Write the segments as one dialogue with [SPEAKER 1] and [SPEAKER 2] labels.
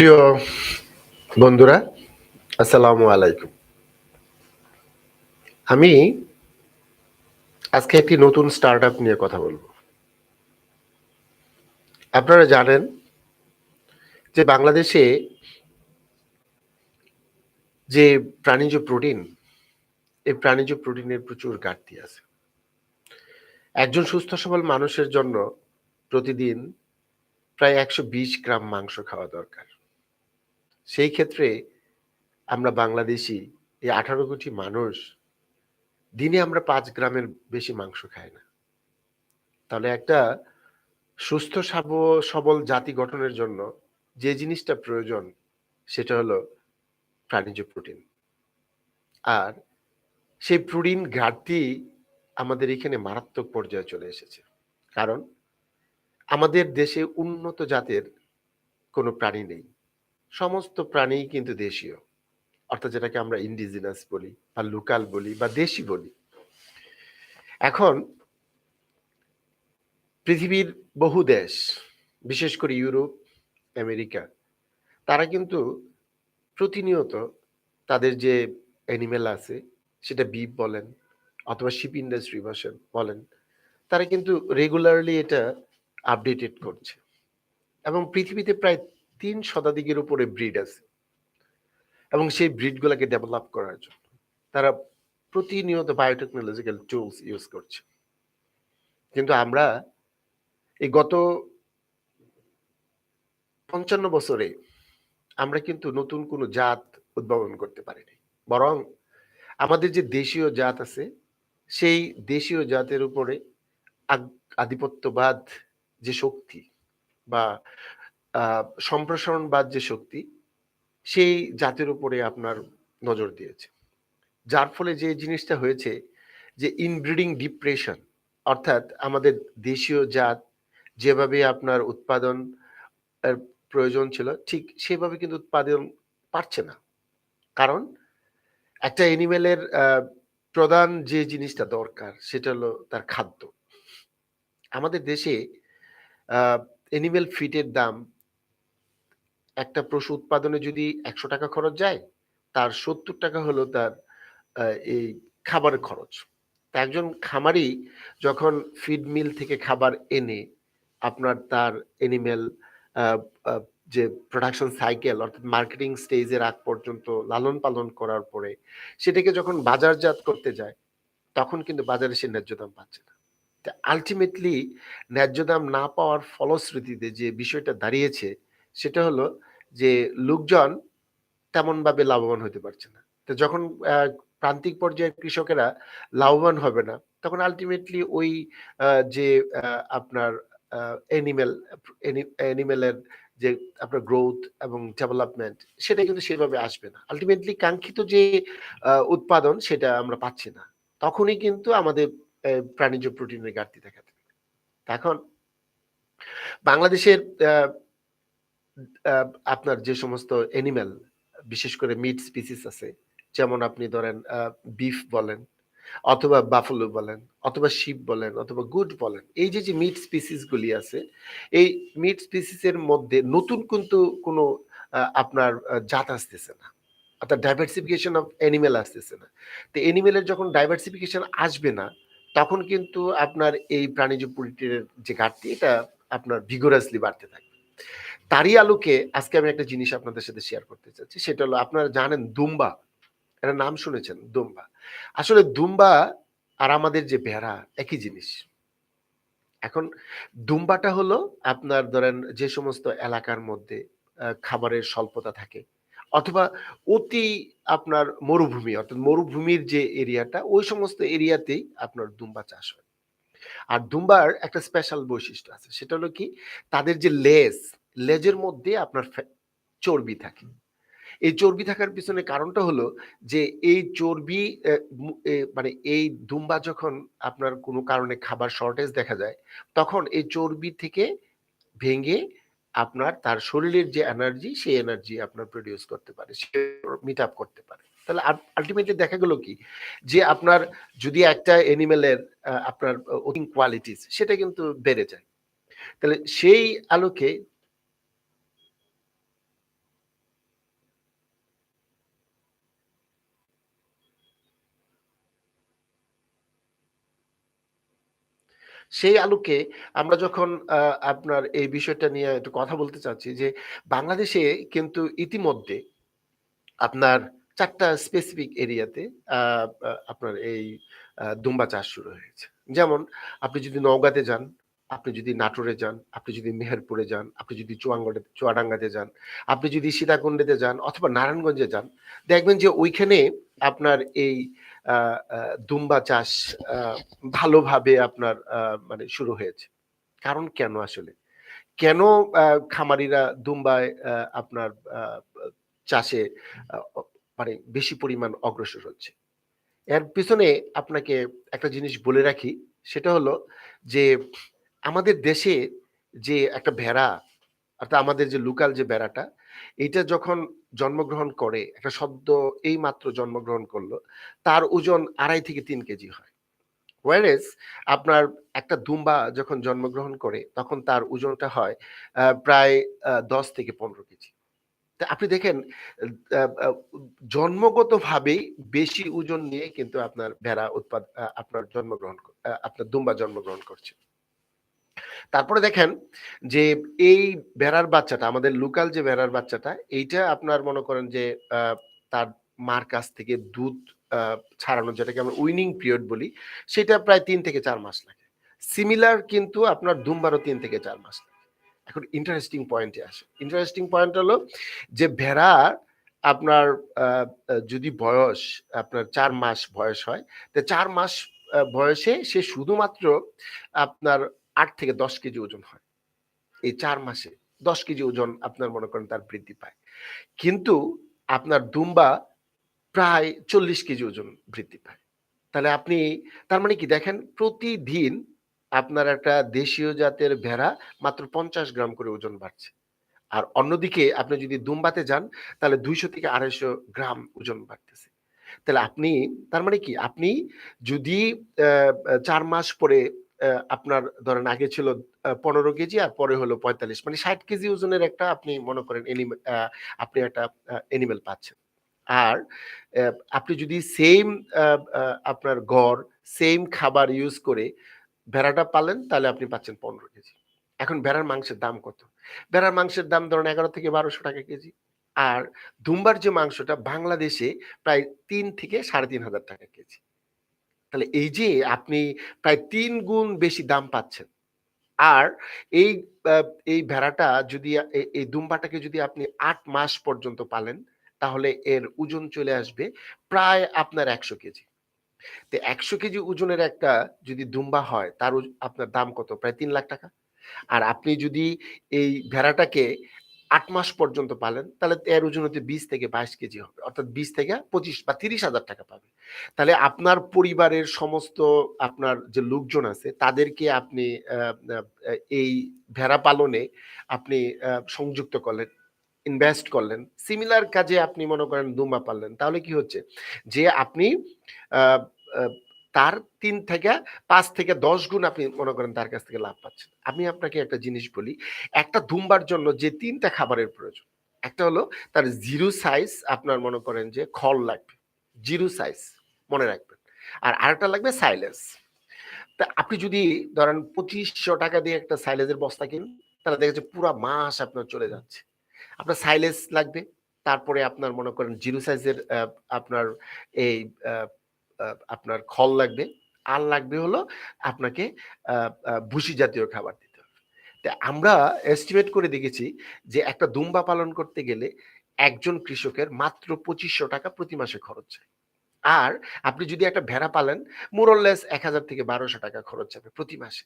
[SPEAKER 1] প্রিয় বন্ধুরা, আসসালামু আলাইকুম। আমি আজকে একটি নতুন স্টার্ট নিয়ে কথা বলব। আপনারা জানেন যে বাংলাদেশে যে প্রাণীজ প্রোটিন, এই প্রাণীজ প্রোটিনের প্রচুর ঘাটতি আছে। একজন সুস্থ সবল মানুষের জন্য প্রতিদিন প্রায় একশো বিশ গ্রাম মাংস খাওয়া দরকার। সেই ক্ষেত্রে আমরা বাংলাদেশি, এই আঠারো কোটি মানুষ দিনে আমরা পাঁচ গ্রামের বেশি মাংস খাই না। তাহলে একটা সুস্থ, সাব- সবল জাতি গঠনের জন্য যে জিনিসটা প্রয়োজন সেটা হলো প্রাণীজ প্রোটিন। আর সেই প্রোটিন ঘাটতি আমাদের এখানে মারাত্মক পর্যায়ে চলে এসেছে। কারণ আমাদের দেশে উন্নত জাতের কোনো প্রাণী নেই। সমস্ত প্রাণী কিন্তু দেশীয়। অর্থাৎ যেটাকে আমরা ইন্ডিজিনাস বলি বা লোকাল বলি বা দেশি বলি। এখন পৃথিবীর বহু দেশ, বিশেষ করে ইউরোপ, আমেরিকা, তারা কিন্তু প্রতিনিয়ত তাদের যে অ্যানিমেল আছে, সেটা বিপ বলেন অথবা শিপ ইন্ডাস্ট্রি বসেন, বলেন, তারা কিন্তু রেগুলারলি এটা আপডেটেড করছে। এবং পৃথিবীতে প্রায় তিন শতাধিকের উপরে ব্রিড আছে। এবং সেই ব্রিডগুলোকে ডেভেলপ করার জন্য তারা প্রতিনিয়ত বায়োটেকনোলজিক্যাল টুলস ইউজ করছে। কিন্তু আমরা এই গত পঞ্চান্ন বছরে আমরা কিন্তু নতুন কোনো জাত উদ্ভাবন করতে পারিনি। বরং আমাদের যে দেশীয় জাত আছে, সেই দেশীয় জাতের উপরে আধিপত্যবাদ যে শক্তি বা সম্প্রসারণবাদ যে শক্তি, সেই জাতের উপরে আপনার নজর দিয়েছে। যার ফলে যে জিনিসটা হয়েছে যে ইনব্রিডিং ডিপ্রেশন অর্থাৎ আমাদের দেশীয় জাত যেভাবে আপনার উৎপাদন প্রয়োজন ছিল, ঠিক সেভাবে কিন্তু উৎপাদন পারছে না। কারণ একটা এনিমেলের প্রধান যে জিনিসটা দরকার সেটা হলো তার খাদ্য। আমাদের দেশে এনিমেল ফিটের দাম একটা পশু উৎপাদনে যদি একশো টাকা খরচ যায়, তার সত্তর টাকা হলো তার এই খাবারের খরচ। একজন খামারি যখন ফিড মিল থেকে খাবার এনে আপনার তার এনিমেল যে প্রোডাকশন সাইকেল অর্থাৎ মার্কেটিং স্টেজের আগ পর্যন্ত লালন পালন করার পরে সেটাকে যখন বাজারজাত করতে যায়, তখন কিন্তু বাজারে সে ন্যায্য দাম পাচ্ছে না। আলটিমেটলি ন্যায্য দাম না পাওয়ার ফলশ্রুতিতে যে বিষয়টা দাঁড়িয়েছে, সেটা হলো যে লোকজন তেমন ভাবে লাভবান হতে পারছে না। তো যখন প্রান্তিক পর্যায়ের কৃষকেরা লাভবান হবে না, তখন আলটিমেটলি ওই যে আপনার এনিমেল এনিমেলের যে আপনার গ্রোথ এবং ডেভেলপমেন্ট সেটা কিন্তু সেভাবে আসবে না। আলটিমেটলি কাঙ্ক্ষিত যে উৎপাদন সেটা আমরা পাচ্ছি না। তখনই কিন্তু আমাদের প্রাণীজ প্রোটিনের ঘাটতি দেখা দেবে। এখন বাংলাদেশের আপনার যে সমস্ত এনিম্যাল বিশেষ করে মিট স্পিসিস আছে, যেমন আপনি ধরেন বিফ বলেন, অথবা বাফলো বলেন, অথবা শিপ বলেন, অথবা গুড বলেন, এই যে যে মিট স্পিসিস গুলি আছে, এই মিট স্পিসিস এর মধ্যে নতুন কিন্তু কোনো আপনার জাত আসতেছে না, অর্থাৎ ডাইভার্সিফিকেশন অফ অ্যানিমেল আসতেছে না। তো অ্যানিমেলের যখন ডাইভার্সিফিকেশন আসবে না, তখন কিন্তু আপনার এই প্রাণীজ প্রোটিনের যে ঘাটতি, এটা আপনার ভিগোরাসলি বাড়তে থাকবে। তারই আলোকে আজকে আমি একটা জিনিস আপনাদের সাথে শেয়ার করতে চাচ্ছি। সেটা হলো আপনারা জানেন দুম্বা একটা নাম শুনেছেন? দুম্বা। আসলে দুম্বা আর আমাদের যে ভেড়া একই জিনিস। এখন দুম্বাটা হলো আপনার ধরেন যে সমস্ত এলাকার মধ্যে খাবারের স্বল্পতা থাকে অথবা অতি আপনার মরুভূমি, অর্থাৎ মরুভূমির যে এরিয়াটা, ওই সমস্ত এরিয়াতেই আপনার দুম্বা চাষ হয়। আর দুম্বার একটা স্পেশাল বৈশিষ্ট্য আছে। সেটা হলো কি? তাদের যে লেজ লেজের মধ্যে আপনার চর্বি থাকে। এই চর্বি থাকার পিছনে কারণটা হলো যে, এই চর্বি মানে এই দুম্বা যখন আপনার কোনো কারণে খাবার শর্টেজ দেখা যায়, তখন এই চর্বি থেকে ভেঙে আপনার তার শরীরের যে এনার্জি সেই এনার্জি আপনার প্রডিউস করতে পারে, সে মিট আপ করতে পারে। তাহলে আলটিমেটলি দেখা গেল কি? যে আপনার যদি একটা এনিমেলের আপনার কোয়ালিটিস সেটা কিন্তু বেড়ে যায়। তাহলে সেই আলোকে সেই আলোকে আমরা যখন আপনার এই বিষয়টা নিয়ে একটু কথা বলতে চাচ্ছি যে বাংলাদেশে কিন্তু ইতিমধ্যে আপনার চারটা স্পেসিফিক এরিয়াতে আপনার এই দুম্বা চাষ শুরু হয়েছে। যেমন আপনি যদি নওগাঁতে যান, আপনি যদি নাটোরে যান, আপনি যদি মেহেরপুরে যান, আপনি যদি চুয়াঙ্গটে চুয়াডাঙ্গাতে যান, আপনি যদি সীতাকুণ্ডেতে যান অথবা নারায়ণগঞ্জে যান, দেখবেন যে ওইখানে আপনার এই দুম্বা চাষ ভালোভাবে আপনার মানে শুরু হয়েছে। কারণ কেন আসলে? কেন খামারিরা দুম্বায় আপনার চাষে মানে বেশি পরিমাণ অগ্রসর হচ্ছে? এর পেছনে আপনাকে একটা জিনিস বলে রাখি, সেটা হলো যে আমাদের দেশে যে একটা ভেড়া, অর্থাৎ আমাদের যে লোকাল যে বেড়াটা এইটা যখন জন্মগ্রহণ করে, একটা শব্দ এই মাত্র জন্মগ্রহণ করল তার ওজন ২.৫ থেকে তিন কেজি হয়। whereas আপনার একটা দুম্বা যখন জন্মগ্রহণ করে, তখন তার ওজনটা হয় প্রায় দশ থেকে ১৫ কেজি। তা আপনি দেখেন জন্মগতভাবেই বেশি ওজন নিয়ে কিন্তু আপনার ভেড়া উৎপাদ আপনার জন্মগ্রহণ আপনার দুম্বা জন্মগ্রহণ করছে। তারপরে দেখেন যে এই ভেড়ার বাচ্চাটা, আমাদের লোকাল যে ভেড়ার বাচ্চাটা, এইটা আপনার মনে করেন যে তার মার কাছ থেকে দুধ ছাড়ানো যেটাকে আমরা উইনিং পিরিয়ড বলি, সেটা প্রায় তিন থেকে চার মাস লাগে। সিমিলার কিন্তু আপনার দুম্বারও তিন থেকে চার মাস লাগে। এখন ইন্টারেস্টিং পয়েন্টে আসে ইন্টারেস্টিং পয়েন্ট হলো যে ভেড়া আপনার যদি বয়স আপনার চার মাস বয়স হয়, তো চার মাস বয়সে সে শুধুমাত্র আপনার ৮ থেকে ১০ কেজি ওজন হয়। এই চার মাসে ১০ কেজি ওজন আপনার মনে করেন তার বৃদ্ধি পায়। কিন্তু আপনার দুম্বা প্রায় ৪০ কেজি ওজন বৃদ্ধি পায়। তাহলে আপনি তার মানে কি দেখেন প্রতিদিন আপনার একটা দেশীয় জাতের ভেড়া মাত্র ৫০ গ্রাম করে ওজন বাড়ছে। আর অন্যদিকে আপনি যদি দুম্বাতে যান, তাহলে ২০০ থেকে ২৫০ গ্রাম ওজন বাড়তেছে। তাহলে আপনি তার মানে কি আপনি যদি ৪ মাস পরে আপনার ধরেন আগে ছিল পনেরো কেজি আর পরে হলো ৪৫ মানে ৬০ কেজি ওজনের একটা আপনি মনে করেন এনিমে আ আপনি একটা আ অ্যানিমেল পাচ্ছেন। আর আপনি যদি সেম আপনার গড়, সেম খাবার ইউজ করে ভেড়াটা পালেন, তাহলে আপনি পাচ্ছেন ১৫ কেজি। এখন ভেড়ার মাংসের দাম কত? ভেড়ার মাংসের দাম ধরেন ৳১১ থেকে ৳১২০০ কেজি। আর দুম্বার যে মাংসটা বাংলাদেশে প্রায় তিন থেকে ৳৩,৫০০ কেজি। তাহলে এই যে আপনি প্রায় ৩ গুণ বেশি দাম পাচ্ছেন। আর এই এই ভেড়াটা যদি এই দুম্বাটাকে যদি আপনি আট মাস পর্যন্ত পালেন, তাহলে এর ওজন চলে আসবে প্রায় আপনার ১০০ কেজি। তো ১০০ কেজি ওজনের একটা যদি দুম্বা হয়, তার আপনার দাম কত? প্রায় তিন লাখ টাকা আর আপনি যদি এই ভেড়াটাকে ৮ মাস পর্যন্ত পালেন, তাহলে এর ওজন হচ্ছে ২০ থেকে ২২ কেজি হবে। অর্থাৎ ২০ থেকে ২৫ বা ৳৩০,০০০ পাবেন। তাহলে আপনার পরিবারের সমস্ত আপনার যে লোকজন আছে, তাদেরকে আপনি এই ভেড়া পালনে আপনি সংযুক্ত করলেন, ইনভেস্ট করলেন। সিমিলার কাজে আপনি মনে করেন দুমা পাললেন। তাহলে কি হচ্ছে? যে আপনি তার তিন থেকে পাঁচ থেকে ১০ গুণ আপনি মনে করেন তার কাছ থেকে লাভ পাচ্ছেন। আমি আপনাকে একটা জিনিস বলি, একটা দুম্বার জন্য যে ৩ টা খাবারের প্রয়োজন। একটা হলো তার 0 সাইজ আপনার মনে করেন যে খড় লাগবে। 0 সাইজ মনে রাখবেন। আর আরেকটা লাগবে সাইলেজ। তা আপনি যদি ধরেন ৳২৫০০ দিয়ে একটা সাইলেজের বস্তা কিনেন, তাহলে দেখা যাচ্ছে পুরা মাস আপনার চলে যাচ্ছে। আপনার সাইলেজ লাগবে। তারপরে আপনার মনে করেন 0 সাইজের আপনার এই আপনার খল লাগবে। আর লাগবে হলো আপনাকে ভুসি জাতীয় খাবার দিতে হবে। তা আমরা এস্টিমেট করে দেখেছি যে একটা দুম্বা পালন করতে গেলে একজন কৃষকের মাত্র ৳২৫০০ প্রতি মাসে খরচ হয় আর আপনি যদি একটা ভেড়া পালেন, or less ৳১,০০০ থেকে ৳১,২০০ খরচ যাবে প্রতি মাসে।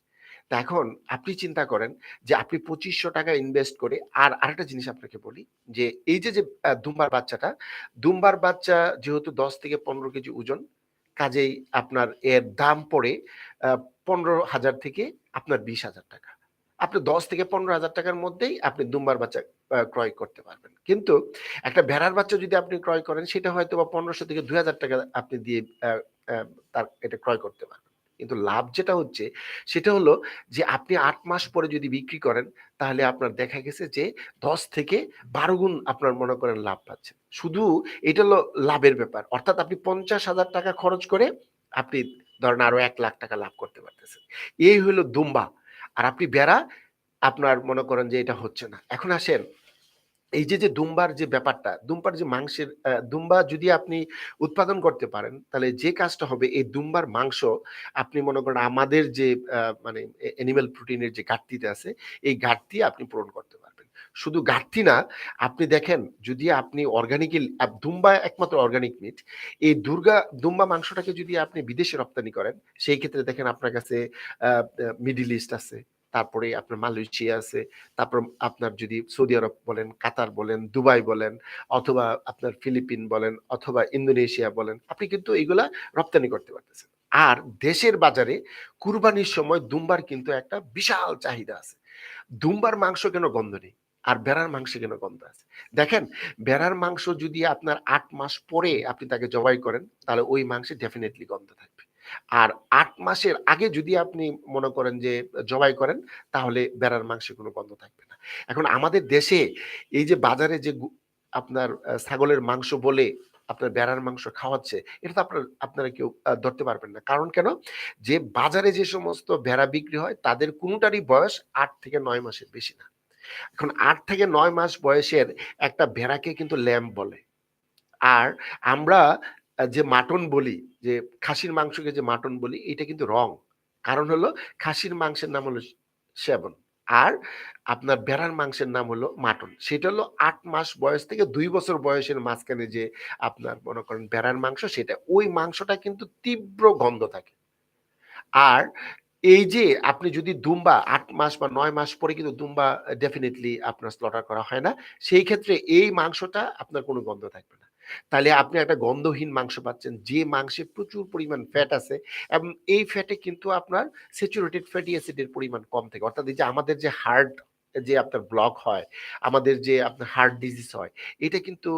[SPEAKER 1] তা এখন আপনি চিন্তা করেন যে আপনি ৳২৫০০ ইনভেস্ট করে আর আরেকটা জিনিস আপনাকে বলি যে এই যে, যে দুম্বার বাচ্চাটা, দুম্বার বাচ্চা যেহেতু ১০ থেকে ১৫ কেজি ওজন, কাজেই আপনার এর দাম পড়ে পনেরো হাজার থেকে আপনার ৳২০,০০০ আপনি ১০ থেকে পনেরো হাজার টাকার মধ্যেই আপনি দুম্বার বাচ্চা ক্রয় করতে পারবেন। কিন্তু একটা ভেড়ার বাচ্চা যদি আপনি ক্রয় করেন, সেটা হয়তো বা পনেরোশো থেকে ৳২,০০০ আপনি দিয়ে আ আ তার এটা ক্রয় করতে পারবেন। কিন্তু লাভ যেটা হচ্ছে, সেটা হলো যে আপনি আট মাস পরে যদি বিক্রি করেন, তাহলে আপনার দেখা গেছে যে ১০ থেকে ১২ গুণ আপনার মনে করেন লাভ পাচ্ছেন। শুধু এটা হলো লাভের ব্যাপার। অর্থাৎ আপনি ৳৫০,০০০ খরচ করে আপনি ধরেন আরও এক লাখ টাকা লাভ করতে পারতেছেন এই হলো দুম্বা আর আপনি বেড়া আপনার মনে করেন যে এটা হচ্ছে না এখন আসেন এই যে যে দুম্বার যে ব্যাপারটা, দুম্বার যে মাংসের দুম্বা যদি আপনি উৎপাদন করতে পারেন, তাহলে যে কাজটা হবে এই দুম্বার মাংস, আপনি মনে করেন আমাদের যে মানে অ্যানিমেল প্রোটিনের যে ঘাটতিতে আছে, এই ঘাটতি আপনি পূরণ করতে পারবেন। শুধু ঘাটতি না, আপনি দেখেন যদি আপনি অর্গানিক দুম্বা একমাত্র অর্গানিক মিট এই দুর্গা, দুম্বা মাংসটাকে যদি আপনি বিদেশে রপ্তানি করেন, সেই ক্ষেত্রে দেখেন আপনার কাছে মিডিল ইস্ট আছে। তারপরে আপনার মালয়েশিয়া আছে, তারপর আপনার যদি সৌদি আরব বলেন, কাতার বলেন, দুবাই বলেন, অথবা আপনার ফিলিপিন বলেন, অথবা ইন্দোনেশিয়া বলেন, আপনি কিন্তু এগুলা রপ্তানি করতে পারতেছেন। আর দেশের বাজারে কুরবানির সময় দুম্বার কিন্তু একটা বিশাল চাহিদা আছে। দুম্বার মাংস কেন গন্ধ নেই? আর বেড়ার মাংসে কেন গন্ধ আছে? দেখেন, বেড়ার মাংস যদি আপনার আট মাস পরে আপনি তাকে জবাই করেন, তাহলে ওই মাংসে ডেফিনেটলি গন্ধ থাকবে। আর আট মাসের আগে যদি আপনি মনে করেন যে, জবাই করেন, তাহলে বেড়ার মাংসে কোনো গন্ধ থাকবে না। এখন আমাদের দেশে এই যে বাজারে যে আপনার ছাগলের মাংস বলে আপনার বেড়ার মাংস খাওয়াচ্ছে, এটা তো আপনার, আপনারা কেউ ধরতে পারবেন না। কারণ কেন? যে বাজারে যে সমস্ত ভেড়া বিক্রি হয়, তাদের কোনোটারই বয়স আট থেকে নয় মাসের বেশি না। এখন আট থেকে নয় মাস বয়সের একটা ভেড়াকে কিন্তু ল্যাম্প বলে। আর আমরা যে মাটন বলি, যে খাসির মাংসকে যে মাটন বলি, এটা কিন্তু রং। কারণ হলো খাসির মাংসের নাম হলো সেবন আর আপনার বেড়ার মাংসের নাম হলো মাটন। সেটা হলো আট মাস বয়স থেকে দুই বছর বয়সের মাঝখানে যে আপনার মনে করেন বেড়ার মাংস, সেটা ওই মাংসটা কিন্তু তীব্র গন্ধ থাকে। আর এই যে আপনি যদি দুম্বা আট মাস বা নয় মাস পরে কিন্তু দুম্বা ডেফিনেটলি আপনার স্লটার করা হয় না। সেই ক্ষেত্রে এই মাংসটা আপনার কোনো গন্ধ থাকবে না। তাহলে আপনি একটা গন্ধহীন মাংস পাচ্ছেন, যে মাংসে প্রচুর পরিমাণ ফ্যাট আছে এবং এই ফ্যাটে কিন্তু আপনার স্যাচুরেটেড ফ্যাটি অ্যাসিডের পরিমাণ কম থাকে। অর্থাৎ এই যে আমাদের যে হার্ট যে আপনার ব্লক হয়, আমাদের যে আপনার হার্ট ডিজিজ হয়, এটা কিন্তু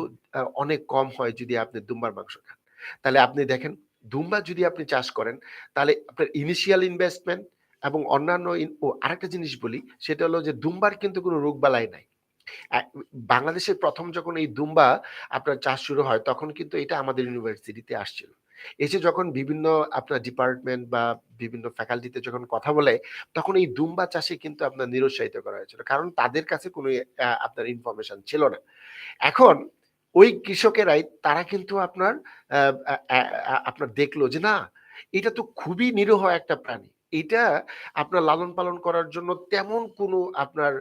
[SPEAKER 1] অনেক কম হয় যদি আপনি দুম্বার মাংস খান। তাহলে আপনি দেখেন দুম্বা যদি আপনি চাষ করেন, তাহলে আপনার ইনিশিয়াল ইনভেস্টমেন্ট এবং অন্যান্য ও আরেকটা জিনিস বলি, সেটা হলো যে দুম্বার কিন্তু কোনো রোগ বালাই নাই। বাংলাদেশের প্রথম যখন এই দুম্বা আপনার চাষ শুরু হয়, তখন কিন্তু এটা আমাদের ইউনিভার্সিটিতে আসছিল। এসে যখন বিভিন্ন আপনার ডিপার্টমেন্ট বা বিভিন্ন ফ্যাকাল্টিতে যখন কথা বলে, তখন এই দুম্বা চাষে কিন্তু আপনার নিরুৎসাহিত করা হয়েছিল। কারণ তাদের কাছে কোনো আপনার ইনফরমেশন ছিল না। এখন ওই কৃষকেরাই, তারা কিন্তু আপনার আপনার দেখল যে না, এটা তো খুবই নিরীহ একটা প্রাণী। এটা আপনার লালন পালন করার জন্য তেমন কোনো আপনার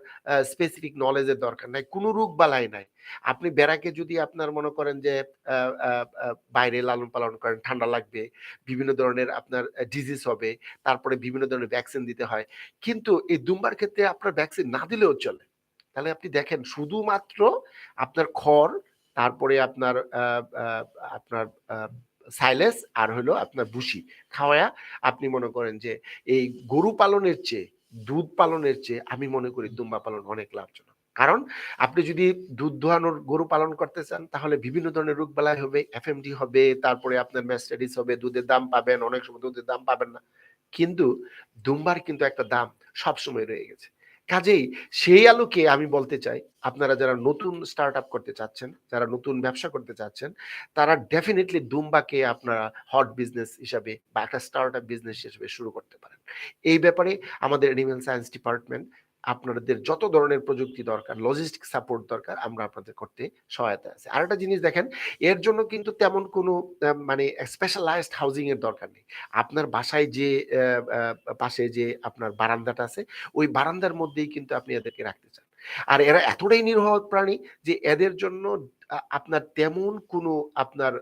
[SPEAKER 1] স্পেসিফিক নলেজের দরকার নাই, কোনো রোগ বালাই নাই। আপনি বেড়াকে যদি আপনার মনে করেন যে বাইরে লালন পালন করেন, ঠান্ডা লাগবে, বিভিন্ন ধরনের আপনার ডিজিজ হবে, তারপরে বিভিন্ন ধরনের ভ্যাকসিন দিতে হয়, কিন্তু এই দুম্বার ক্ষেত্রে আপনার ভ্যাকসিন না দিলেও চলে। তাহলে আপনি দেখেন, শুধুমাত্র আপনার খড় তারপরে আপনার আপনার সাইলেস আর হলো আপনার ভুসি খাওয়া আপনি মনে করেন যে এই গরু পালনের চেয়ে দুধ পালনের চেয়ে আমি মনে করি দুম্বা পালন অনেক লাভজনক। কারণ আপনি যদি দুধ দোহানোর গরু পালন করতে চান তাহলে বিভিন্ন ধরনের রোগ বালাই হবে এফএমডি হবে তারপরে আপনার ম্যাস্টাডিস হবে দুধের দাম পাবেন অনেক সময় দুধের দাম পাবেন না। কিন্তু দুম্বার কিন্তু একটা দাম সবসময় রয়ে গেছে। কাজেই সেই আলোকে আমি বলতে চাই, আপনারা যারা নতুন স্টার্ট আপ করতে চাচ্ছেন, যারা নতুন ব্যবসা করতে চাচ্ছেন, তারা ডেফিনেটলি দুম্বাকে আপনারা হট বিজনেস হিসাবে বা একটা স্টার্ট আপ বিজনেস হিসেবে শুরু করতে পারেন। এই ব্যাপারে আমাদের এনিমেল সায়েন্স ডিপার্টমেন্ট আপনাদের যত ধরনের প্রযুক্তি দরকার লজিস্টিক সাপোর্ট দরকার, আমরা আপনাদের করতে সহায়তা আছে। আর একটা জিনিস দেখেন, এর জন্য কিন্তু তেমন কোনো মানে স্পেশালাইজড হাউজিং এর দরকার নেই। আপনার বাসায় যে পাশে যে আপনার বারান্দাটা আছে, ওই বারান্দার মধ্যেই কিন্তু আপনি এদেরকে রাখতে চান। আর এরা এতটাই নির্ভর প্রাণী যে এদের জন্য আপনার তেমন কোনো আপনার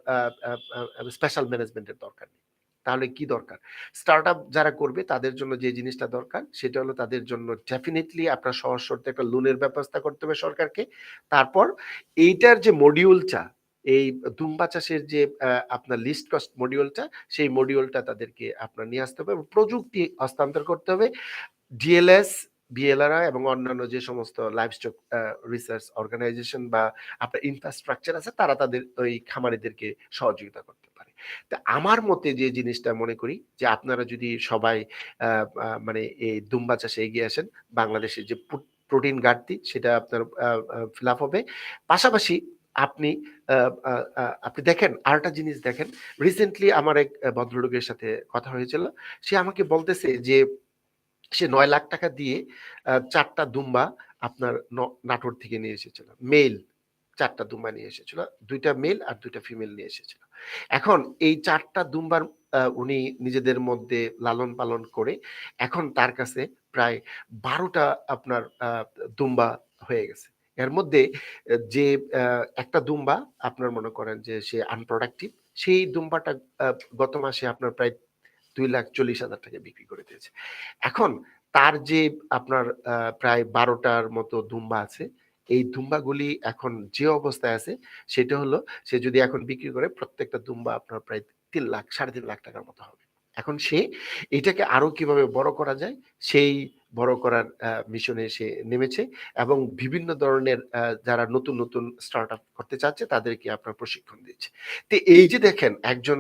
[SPEAKER 1] স্পেশাল ম্যানেজমেন্টের দরকার নেই। তাহলে কি দরকার? স্টার্ট যারা করবে তাদের জন্য যে জিনিসটা দরকার, সেটা হলো তাদের জন্য ডেফিনেটলি আপনার সহজ শর্তে একটা লোনের ব্যবস্থা করতে হবে সরকারকে। তারপর এইটার যে মডিউলটা এই দুম্বা চাষের যে আপনার লিস্ট কস্ট মডিউলটা সেই মডিউলটা তাদেরকে আপনার নিয়ে আসতে হবে প্রযুক্তি হস্তান্তর করতে হবে। ডিএলএস বিএলআরআই এবং অন্যান্য যে সমস্ত লাইভস্টক রিসার্চ অর্গানাইজেশন বা আপনার ইনফ্রাস্ট্রাকচার আছে, তারা তাদের ওই খামারিদেরকে সহযোগিতা করতে তা আমার মতে যে জিনিসটা মনে করি যে আপনারা যদি সবাই মানে এই দুম্বা চাষে এগিয়ে আসেন বাংলাদেশের যে প্রোটিন ঘাটতি সেটা আপনার ফিল আপ হবে পাশাপাশি আপনি আপনি দেখেন আরেকটা জিনিস দেখেন, রিসেন্টলি আমার এক ভদ্রলোকের সাথে কথা হয়েছিল। সে আমাকে বলতেছে যে সে নয় লাখ টাকা দিয়ে চারটা দুম্বা আপনার নাটোর থেকে নিয়ে এসেছিল। মেল ৪ টা দুম্বা নিয়ে এসেছিল। দুইটা মেল আর দুইটা ফিমেল নিয়ে এসেছিল। এখন এই ৪ টা দুম্বার উনি নিজেদের মধ্যে লালন-পালন করে এখন তার কাছে প্রায় বারোটা আপনার দুম্বা হয়ে গেছে। এর মধ্যে যে একটা দুম্বা আপনার মনে করেন যে সে আনপ্রোডাক্টিভ সেই দুম্বাটা গত মাসে আপনার প্রায় ৳২,৪০,০০০ বিক্রি করে দিয়েছে। এখন তার যে আপনার প্রায় বারোটার মতো দুম্বা আছে, এই দুম্বাগুলি এখন যে অবস্থায় আছে, সেটা হলো সে যদি এখন বিক্রি করে প্রত্যেকটা দুম্বা আপনার প্রায় তিন লাখ, সাড়ে তিন লাখ টাকার মতো হবে। এখন সে এটাকে আরও কীভাবে বড় করা যায়, সেই বড় করার মিশনে সে নেমেছে এবং বিভিন্ন ধরনের যারা নতুন, নতুন স্টার্ট আপ করতে চাচ্ছে তাদেরকে আপনার প্রশিক্ষণ দিচ্ছে। তো এই যে দেখেন একজন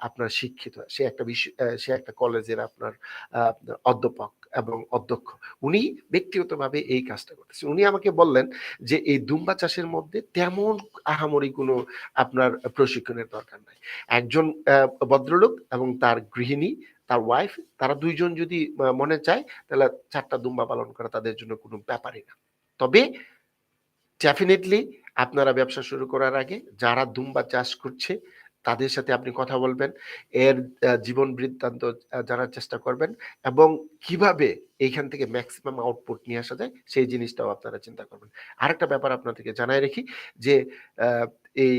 [SPEAKER 1] আপনার শিক্ষিত সে একটা বিশ আ সে একটা কলেজের আপনার অধ্যাপক এবং অধ্যক্ষ। উনি ব্যক্তিগতভাবে এই কাজটা করতেছে। উনি আমাকে বললেন যে এই দুম্বা চাষের মধ্যে তেমন আহামরি কোনো আপনার প্রশিক্ষণের দরকার নাই। একজন ভদ্রলোক এবং তার গৃহিণী, তার ওয়াইফ তারা দুইজন যদি মনে চায়, তাহলে চারটা দুম্বা পালন করা তাদের জন্য কোনো ব্যাপারই না। তবে ডেফিনিটলি আপনারা ব্যবসা শুরু করার আগে যারা দুম্বা চাষ করছে, তাদের সাথে আপনি কথা বলবেন। এর জীবন বৃত্তান্ত জানার চেষ্টা করবেন এবং কীভাবে এইখান থেকে ম্যাক্সিমাম আউটপুট নিয়ে আসা যায়, সেই জিনিসটাও আপনারা চিন্তা করবেন। আরেকটা ব্যাপার আপনাদেরকে জানায় রাখি যে এই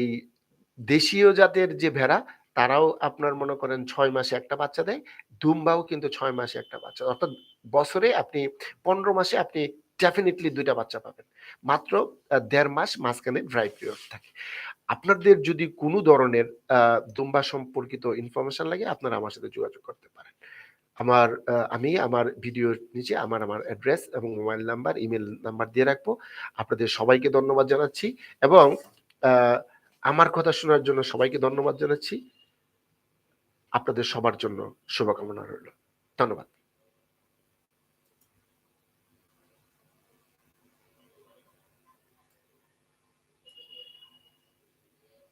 [SPEAKER 1] দেশীয় জাতের যে ভেড়া তারাও আপনার মনে করেন ছয় মাসে একটা বাচ্চা দেয়। দুম্বাও কিন্তু ছয় মাসে একটা বাচ্চা। অর্থাৎ বছরে আপনি ১৫ মাসে আপনি ডেফিনিটলি দুইটা বাচ্চা পাবেন। মাত্র দেড় মাস মাঝখানে ড্রাই পিরিয়ড থাকে। আপনাদের যদি কোনো ধরনের দুম্বা সম্পর্কিত ইনফরমেশন লাগে আপনারা আমার সাথে যোগাযোগ করতে পারেন। আমার আমি আমার ভিডিওর নিচে আমার, আমার অ্যাড্রেস এবং মোবাইল নাম্বার, ইমেল নাম্বার দিয়ে রাখব। আপনাদের সবাইকে ধন্যবাদ জানাচ্ছি এবং আমার কথা শোনার জন্য সবাইকে ধন্যবাদ জানাচ্ছি। আপনাদের সবার জন্য শুভকামনা রইল। ধন্যবাদ।